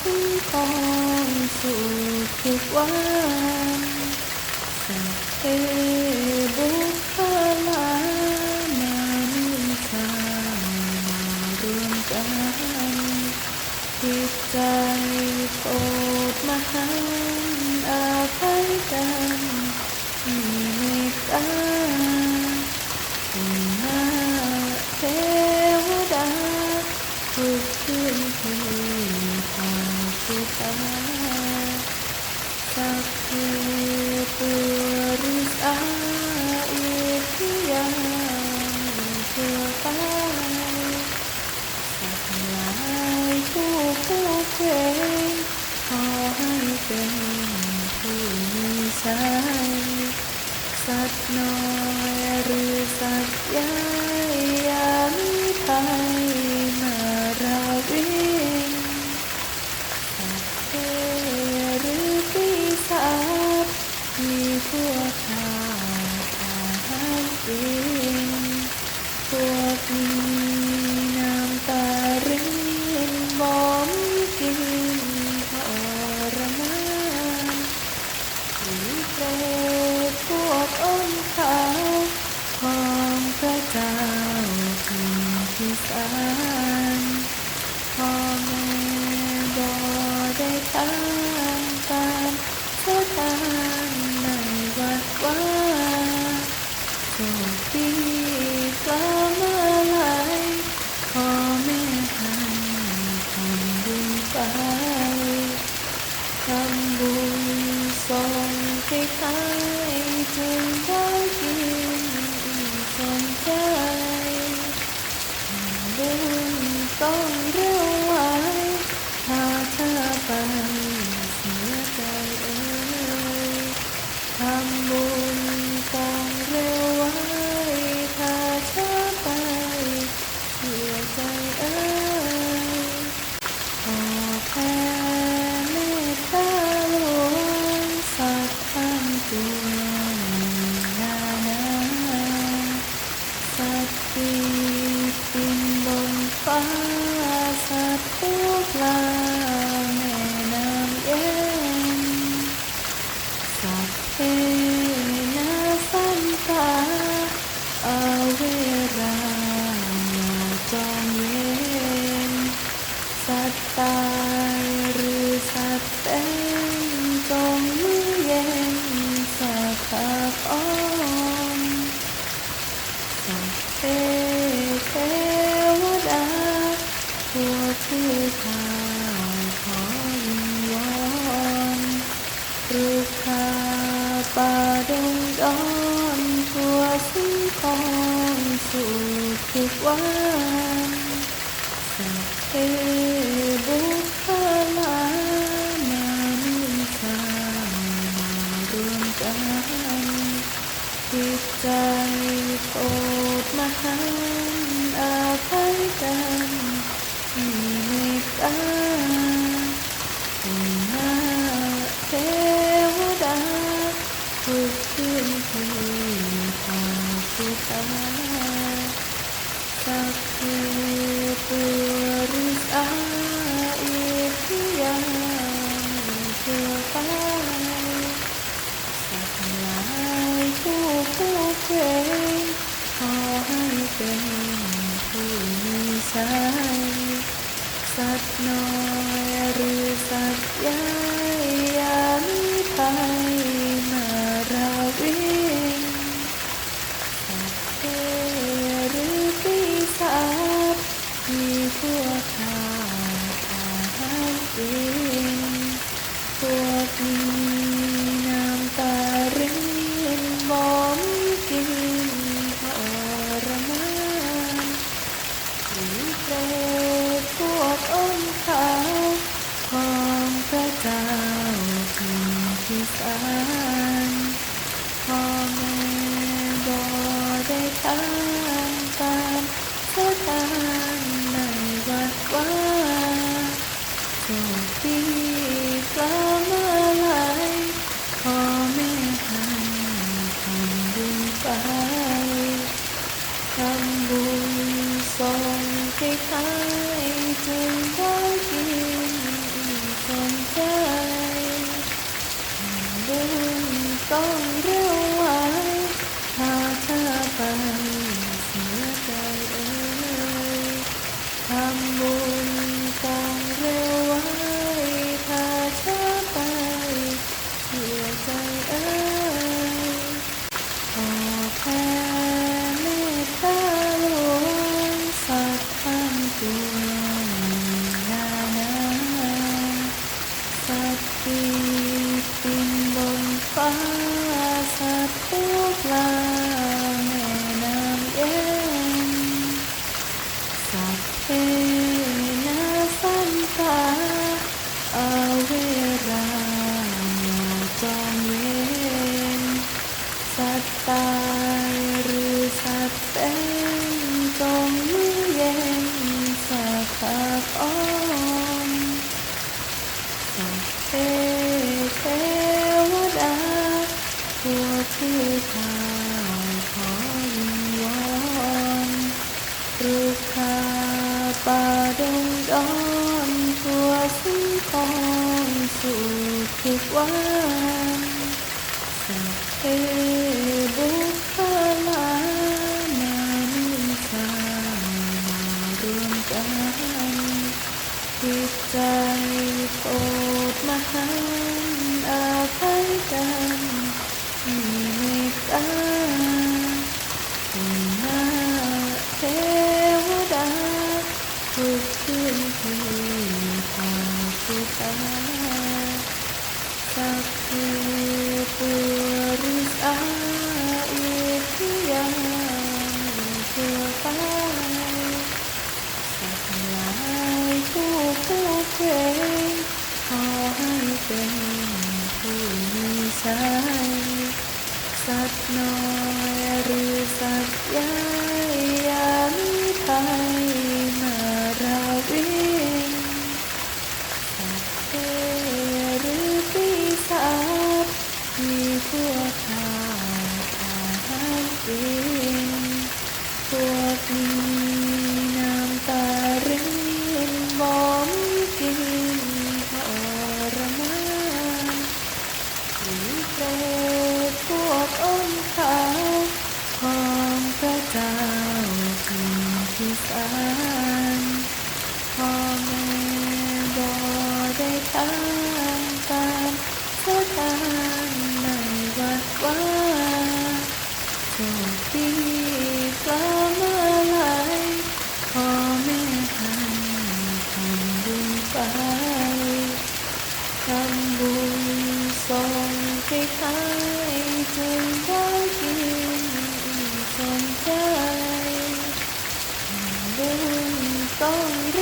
สิ้นของสู่ทุกวันสัพเพบุคลานานิสามารวมกันจิตใจโปรดมหันอาภัยกันมีเมตตาคุณนาเทวดาทุกคืนที่ทาง สักเพปุริสาอิทิยังเพื่อไปสัตว์ทั้งหลายผู้ผู้เกรงขอให้เป็นผู้มีชัยสัตว์น้อยหรือสัตว์ใหญ่ยามีภัย ว ทำบุญส่งให้ใครจนได้ สัตว์ที่บินบนฟ้าสัตว์ตัวปลาแม่น้ำเย็นสัพเพนะสัมตาอาเวราอย่าจองเวรสัตว์ตายหรือสัตว์เป็นจงมือเย็นสักขับอ้อมสัพเพเทวดา ทั่วที่ทางขอวิงวอนรุกขาป่าดงดอนทั่วสิ้นของสู่ทุกวันสัพเพบุคลานานิสามารวมกันจิตใจโปรดมหันต์อาภัยกัน ตตาคุณนาเทวดาทุกคืนที่ทางสุตาสัพเพปุริสาอิทยังเพื่อไปสัตว์ทั้งหลายผู้ผู้เกรงขอให้เป็นผู้มีชัย สัตว์น้อยหรือสัตว์ใหญ่ Oh. สัตตาริสัตเตจงมือเย็นสัตขัอมสัตเพเทวดาพวกที่ข้าขอวิงวอนรูปคาป่าดงดอนทั่วสิ้นกองสู่ทุกวัน จิตใจโปรดมหันอาภัยกันมีเมตตาคุณนาเทวดาทุกขึ้ เป็นผู้มีใจสัตว์น้อยหรือสัตว์ใหญ่ going